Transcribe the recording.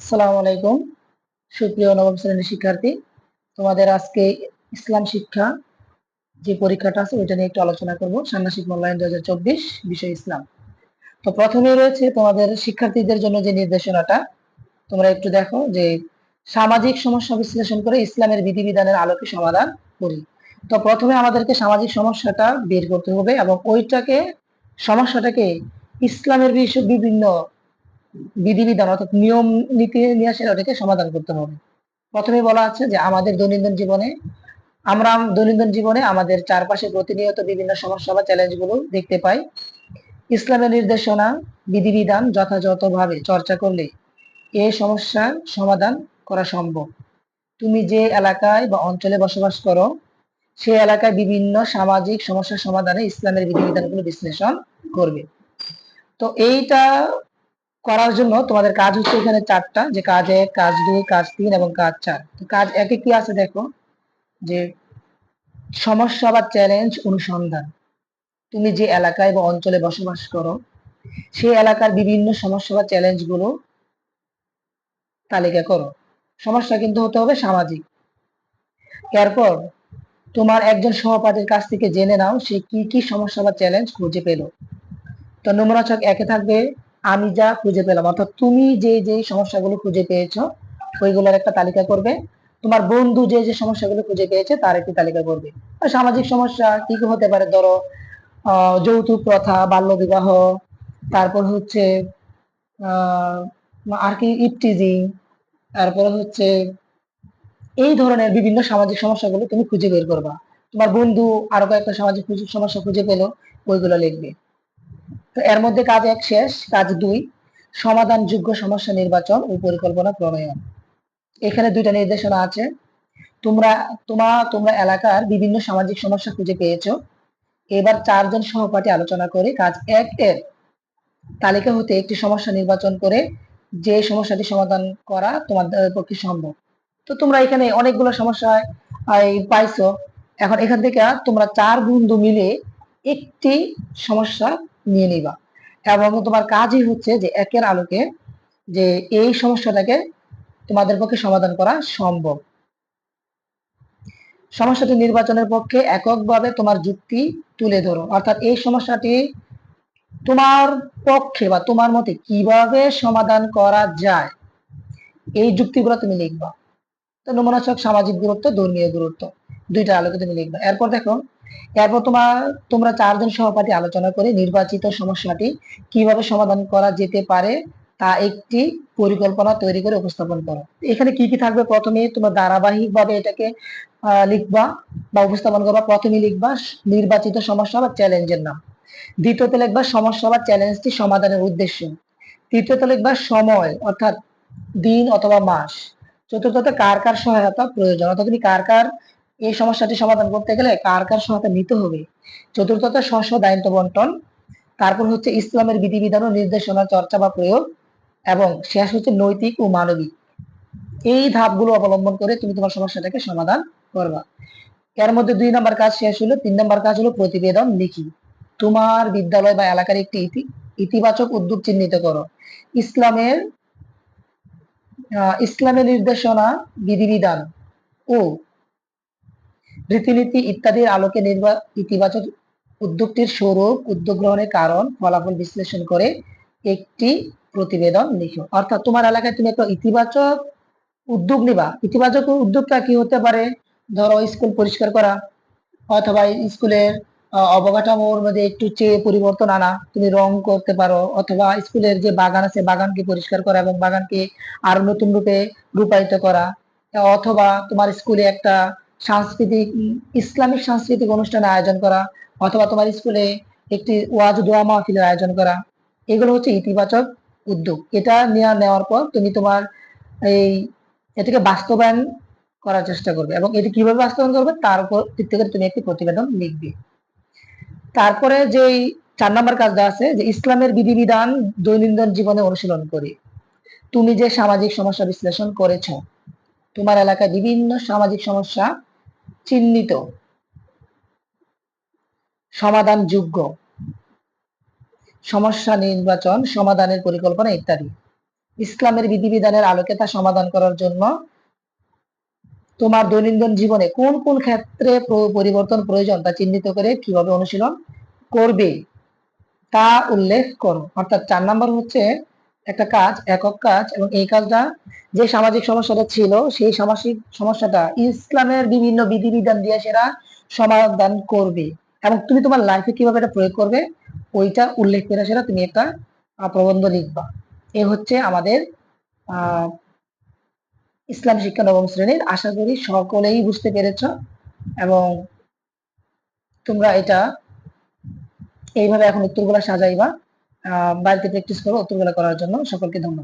আসসালামু আলাইকুম। সুপ্রিয় নবম শ্রেণির শিক্ষার্থী, তোমাদের আজকে ইসলাম শিক্ষা যে পরীক্ষাটা আছে, ওইটা নিয়ে একটু আলোচনা করব। ষান্মাসিক মূল্যায়ন দু হাজার চব্বিশ, বিষয় ইসলাম। তো প্রথমে রয়েছে তোমাদের শিক্ষার্থীদের জন্য যে নির্দেশনাটা, তোমরা একটু দেখো যে সামাজিক সমস্যা বিশ্লেষণ করে ইসলামের বিধিবিধানের আলোকে সমাধান করি। তো প্রথমে আমাদেরকে সামাজিক সমস্যাটা বের করতে হবে এবং ওইটাকে, সমস্যাটাকে ইসলামের বিষয় বিভিন্ন বিধিবিধান অর্থাৎ নিয়ম নীতি নিয়ে আসে ওটাকে সমাধান করতে হবে। প্রথমে বলা আছে যে আমাদের দৈনন্দিন জীবনে, আমরা দৈনন্দিন জীবনে আমাদের চারপাশে প্রতিনিয়ত বিভিন্ন সমস্যা বা চ্যালেঞ্জগুলো দেখতে পাই। ইসলামের নির্দেশনা, বিধিবিধান যথাযথভাবে চর্চা করলে এ সমস্যার সমাধান করা সম্ভব। তুমি যে এলাকায় বা অঞ্চলে বসবাস করো সেই এলাকায় বিভিন্ন সামাজিক সমস্যার সমাধানে ইসলামের বিধিবিধানগুলো বিশ্লেষণ করবে। তো এইটা করার জন্য তোমাদের কাজ হচ্ছে এখানে চারটা, যে কাজ এক, কাজ দুই, কাজ তিন এবং কাজ চার। কাজ একে কি আছে দেখো? যে সমস্যা বা চ্যালেঞ্জ অনুসন্ধান। তুমি যে এলাকায় বা অঞ্চলে বসবাস করো সেই এলাকার বিভিন্ন সমস্যা বা চ্যালেঞ্জগুলো তালিকা করো। সমস্যা কিন্তু হতে হবে সামাজিক। এরপর তোমার একজন সহপাঠীর কাছ থেকে জেনে নাও সে কি কি সমস্যা বা চ্যালেঞ্জ খুঁজে পেল। তো নমুনা ছক একে থাকবে আমি যা খুঁজে পেলাম, অর্থাৎ তুমি যে যে সমস্যাগুলো খুঁজে পেয়েছ, ওইগুলোর একটা তালিকা করবে। তোমার বন্ধু যে যে সমস্যাগুলো খুঁজে পেয়েছে, তার একটি তালিকা করবে। সামাজিক সমস্যা কি কি হতে পারে, ধরো যৌতুক প্রথা বাল্য বিবাহ তারপর হচ্ছে আর কি ইপটিজিং, তারপর হচ্ছে এই ধরনের বিভিন্ন সামাজিক সমস্যাগুলো তুমি খুঁজে বের করবা। তোমার বন্ধু আরও কয়েকটা সামাজিক সমস্যা খুঁজে পেল, ওইগুলো লিখবে। তো এর মধ্যে কাজ এক শেষ, কাজ দুই, সমাধানযোগ্য সমস্যা নির্বাচন ও পরিকল্পনা প্রণয়ন। এখানে দুইটা নির্দেশনা আছে। তোমরা, তোমা, তোমরা এলাকার বিভিন্ন সামাজিক সমস্যা খুঁজে পেয়েছ। এবার চারজন সহপাঠী আলোচনা করে কাজ এক এর তালিকা হতে একটি সমস্যা নির্বাচন করে যে সমস্যাটি সমাধান করা তোমাদের পক্ষে সম্ভব। তো তোমরা এখানে অনেকগুলো সমস্যা পাইছো। এখন এখান থেকে তোমরা চার বন্ধু মিলে একটি সমস্যা নিয়ে নিবা। এবং তোমার কাজই হচ্ছে যে একের আলোকে যে এই সমস্যাটাকে তোমাদের পক্ষে সমাধান করা সম্ভব। সমস্যাটি নির্বাচনের পক্ষে এককভাবে তোমার যুক্তি তুলে ধরো। অর্থাৎ এই সমস্যাটি তোমার পক্ষে বা তোমার মতে কীভাবে সমাধান করা যায়, এই যুক্তিগুলো তুমি লিখবা। তো নমুনাচক সামাজিক গুরুত্ব, ধর্মীয় গুরুত্ব দুইটা আলোকে তুমি লিখবা। এরপর দেখো এরপর তোমার তোমরা চারজন সহপাঠী আলোচনা করে নির্বাচিত সমস্যাটি কীভাবে সমাধান করা যেতে পারে তা একটি পরিকল্পনা তৈরি করে উপস্থাপন করো। এখানে কি কি থাকবে প্রথমে তোমার ধারাবাহিক ভাবে এটাকে লিখবা বা উপস্থাপন করবা। প্রথমে লিখবা নির্বাচিত সমস্যা বা চ্যালেঞ্জের নাম। দ্বিতীয়তে লিখবা সমস্যা বা চ্যালেঞ্জটি সমাধানের উদ্দেশ্য। তৃতীয়তে লিখবা সময়, অর্থাৎ দিন অথবা মাস। চতুর্থতে কার কার সহায়তা প্রয়োজন? অর্থাৎ তুমি কার কার এই সমস্যাটি সমাধান করতে গেলে কার কার সহায়তা নিতে হবে? চতুর্থত স্ব দায়িত্ব বন্টন, তারপর হচ্ছে ইসলামের বিধিবিধান ও নির্দেশনা, চর্চা বা প্রয়োগ, এবং শেষ হচ্ছে নৈতিক ও মানবিক। এই ধাপগুলো অবলম্বন করে তুমি তোমার সমস্যাটাকে সমাধান করবা। এর মধ্যে দুই নম্বর কাজ শেষ হলো, তিন নম্বর কাজ হলো প্রতিবেদন লিখি। তোমার বিদ্যালয় বা এলাকার একটি ইতিবাচক উদ্যোগ চিহ্নিত করো। ইসলামের ইসলামের নির্দেশনা, বিধিবিধান ও রীতিনীতি ইত্যাদির আলোকে ইতিবাচক উদ্যোগটির স্বরূপ উদ্যোগ গ্রহণের কারণ ফলাফল বিশ্লেষণ করে একটি প্রতিবেদন লিখো। অর্থাৎ তোমার এলাকায় তুমি একটা ইতিবাচক উদ্যোগ নিবা। ইতিবাচক উদ্যোগটা কি হতে পারে? ধরো স্কুল পরিষ্কার করা, অথবা স্কুলের অবকাঠামোর মধ্যে একটু চেয়ে পরিবর্তন আনা, তুমি রং করতে পারো, অথবা স্কুলের যে বাগান আছে, বাগানকে পরিষ্কার করা এবং বাগানকে আরও নতুন রূপে রূপায়িত করা, অথবা তোমার স্কুলে একটা সাংস্কৃতিক, ইসলামিক সাংস্কৃতিক অনুষ্ঠান আয়োজন করা অথবা তোমার স্কুলে একটি ওয়াজ, দোয়া মাহফিলের আয়োজন করা, এগুলো হচ্ছে ইতিবাচক উদ্যোগ। এটা নেওয়া নেওয়ার পর তুমি তোমার এই এটাকে বাস্তবায়ন করার চেষ্টা করবে এবং এটি কীভাবে বাস্তবায়ন করবে তার উপর থেকে তুমি একটি প্রতিবেদন লিখবে। তারপরে যে চার নম্বর কাজটা আছে, যে ইসলামের বিধিবিধান দৈনন্দিন জীবনে অনুশীলন করে। তুমি যে সামাজিক সমস্যা বিশ্লেষণ করেছ, তোমার এলাকায় বিভিন্ন সামাজিক সমস্যা চিহ্নিত সমাধান যোগ্য সমস্যা নির্বাচন, সমাধানের পরিকল্পনা ইত্যাদি। ইসলামের বিধিবিধানের আলোকে তা সমাধান করার জন্য তোমার দৈনন্দিন জীবনে কোন কোন ক্ষেত্রে পরিবর্তন প্রয়োজন তা চিহ্নিত করে কীভাবে অনুশীলন করবে তা উল্লেখ করো। অর্থাৎ চার নাম্বার হচ্ছে একটা কাজ, একক কাজ, এবং এই কাজটা যে সামাজিক সমস্যাটা ছিল, সেই সামাজিক সমস্যাটা ইসলামের বিভিন্ন বিধিবিধান দিয়ে সেটা সমাধান করবে। এবং তুমি তোমার লাইফে কীভাবে এটা প্রয়োগ করবে, ওইটা উল্লেখ করে সেটা তুমি একটা প্রবন্ধ লিখবা। এ হচ্ছে আমাদের, আহ, ইসলাম শিক্ষা নবম শ্রেণির। আশা করি সকলেই বুঝতে পেরেছ, এবং তোমরা এটা এইভাবে এখন উত্তরগুলা সাজাইবা। বাড়িতে প্র্যাকটিস করো উত্তরগুলা করার জন্য সকলকে ধন্যবাদ।